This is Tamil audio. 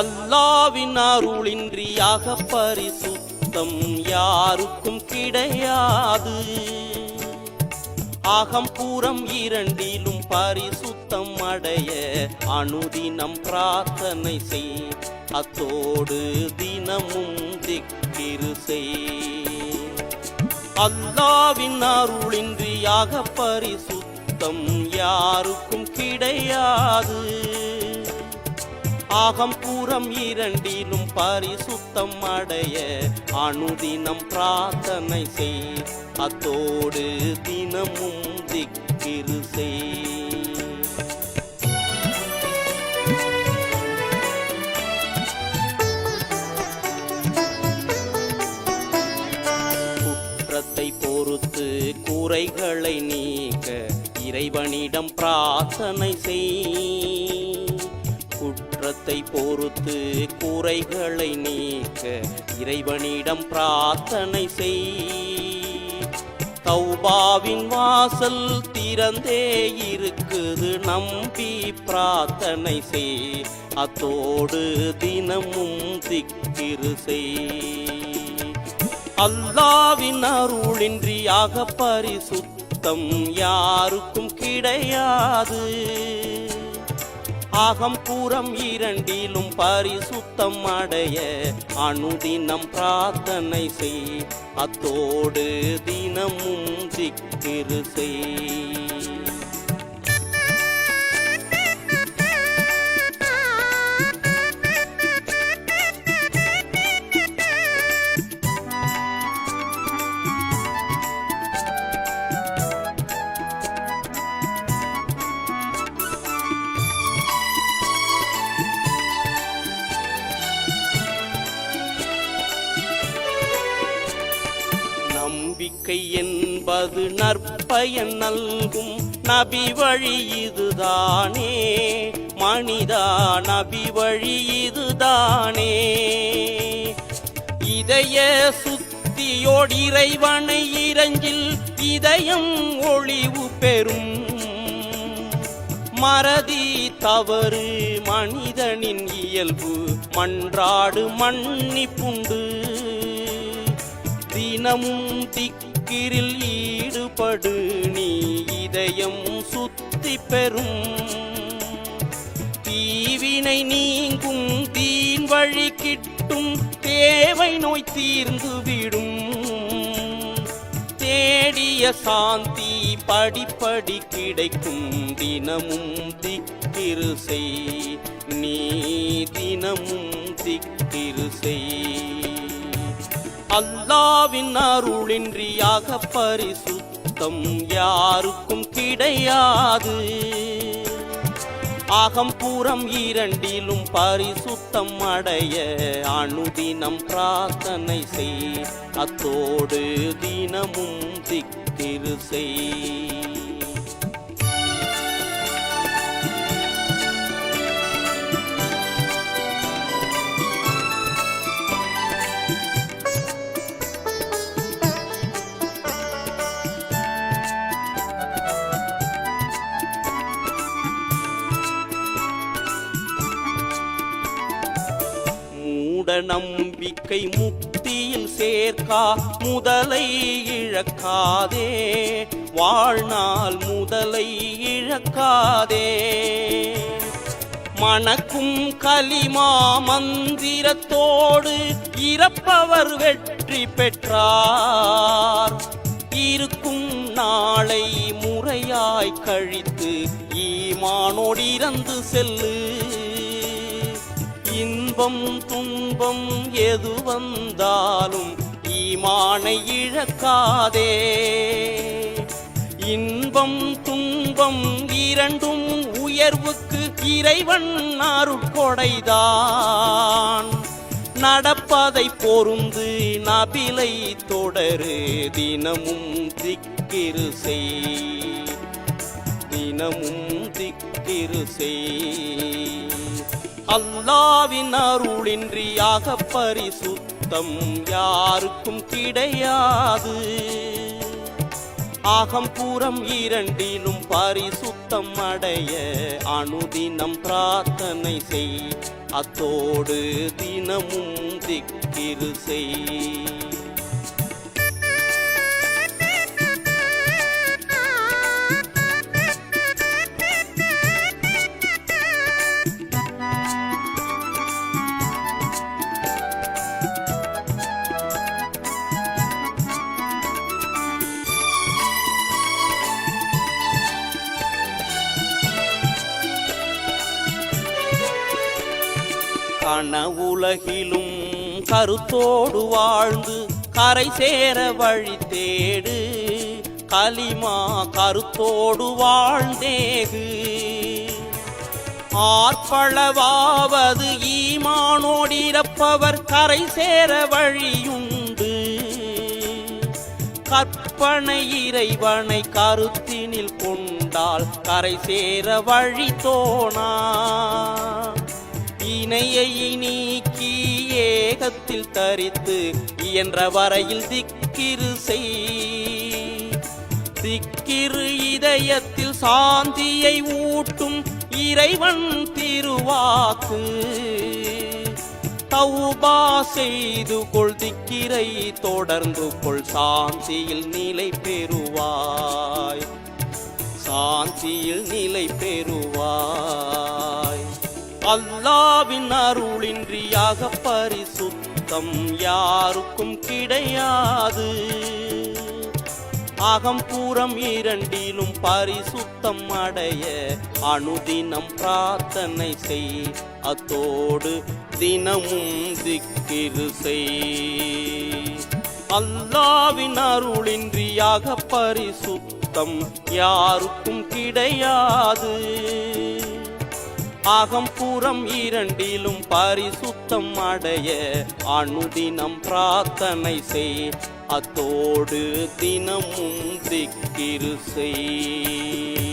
அல்லாவின் அருளின்றியாக பரிசுத்தம் யாருக்கும் கிடையாது. அகம்பூரம் இரண்டிலும் பரிசுத்தம் அடைய அனுதினம் பிரார்த்தனை செய். அத்தோடு தினமும் திக்கிரு செய். அல்லாவின் அருளின்றியாக பரிசுத்தம் யாருக்கும் கிடையாது. ஆகம்பூரம் இரண்டிலும் பரிசுத்தம் அடைய அணுதினம் பிரார்த்தனை செய். அத்தோடு தினமும் திக்கிரு செய். குற்றத்தை பொறுத்து குறைகளை நீக்க இறைவனிடம் பிரார்த்தனை செய். குற்றத்தை பொறுத்து குறைகளை நீக்க இறைவனிடம் பிரார்த்தனை செய். தௌபாவின் வாசல் திறந்தே இருக்குது நம்பி பிரார்த்தனை செய். அத்தோடு தினமும் திக்கிரு செய். அல்லாவின் அருளின்றியாக பரிசுத்தம் யாருக்கும் கிடையாது. ஆகம் பூரம் இரண்டிலும் பரிசுத்தம் அடைய அனுதினம் பிரார்த்தனை செய். அத்தோடு தினமும் சிக்கிரு செய். வாழ்க்கை என்பது நற்பயன் நல்கும் நபி வழி இதுதானே? மனிதா நபி வழி இதுதானே? இதய சுத்தியோடு இறைவனை இறஞ்சில் இதயம் ஒளிவு பெறும். மறதி தவறு மனிதனின் இயல்பு மன்றாடு மன்னிப்புண்டு. தினமும் திக் திக்கிரில் ஈடுபடு நீ இதயம் சுத்தி பெறும். தீவினை நீங்கும் தீன் வழி கிட்டும் தேவை நோய் தீர்ந்து விடும். தேடிய சாந்தி படிப்படி கிடைக்கும். தினமும் திக்கிரு செய் நீ தினமும் திக்கிரு செய். அல்லாவின் அருளின்றியாக பரிசுத்தம் யாருக்கும் கிடையாது. அகம்பூரம் இரண்டிலும் பரிசுத்தம் அடைய அணுதினம் பிரார்த்தனை செய். அத்தோடு தினமும் திக்கிரு செய். மூட நம்பிக்கை முக்தியில் சேர்க்கா முதலை இழக்காதே. வாழ்நாள் முதலை இழக்காதே. மணக்கும் கலிமா மந்திரத்தோடு இறப்பவர் வெற்றி பெற்றார். இருக்கும் நாளை முறையாய் கழித்து ஈமானோடு இறந்து செல்லு. இன்பம் துன்பம் எது வந்தாலும் ஈமானை இழக்காதே. இன்பம் துன்பம் இரண்டும் உயர்வுக்கு இறைவன் அருட்கொடைதான். நடப்பதை பொருந்து நபிலை தொடரு தினமும் திக்கிரு செய். தினமும் திக்கிரு செய். அல்லாவின் அருளின்றியாக பரிசுத்தம் யாருக்கும் கிடையாது. ஆகம்பூரம் இரண்டிலும் பரிசுத்தம் அடைய அணுதினம் பிரார்த்தனை செய். அத்தோடு தினமும் திக்கிரு செய். கனவுலகிலும் கருத்தோடு வாழ்ந்து கரை சேர வழி தேடு. களிமா கருத்தோடு வாழ்ந்தேகு. ஆற்பளவாவது ஈமானோடிரப்பவர் கரை சேர வழியுண்டு. கற்பனை இறைவனை கருத்தினில் கொண்டால் கரை சேர வழி தோணா. வினையை நீக்கி ஏகத்தில் தரித்து இயன்ற வரையில் திக்கிரு செய். திக்கிரு இதயத்தில் சாந்தியை ஊட்டும் இறைவன் திருவாக்கு. தௌபா செய்து கொள் திக்கிரை தொடர்ந்து கொள் சாந்தியில் நிலை பெறுவாய். சாந்தியில் நிலை பெறுவாய். அல்லாவின் அருளின்றியாக பரிசுத்தம் யாருக்கும் கிடையாது. அகம்பூரம் இரண்டிலும் பரிசுத்தம் அடைய அனுதினம் பிரார்த்தனை செய். அத்தோடு தினமும் திக்கிரு செய். அல்லாவின் அருளின்றியாக பரிசுத்தம் யாருக்கும் கிடையாது. அகம்புறம் இரண்டிலும் பரிசுத்தம் அடைய அணுதினம் பிரார்த்தனை செய். அத்தோடு தினமும் திக்கிரு செய்.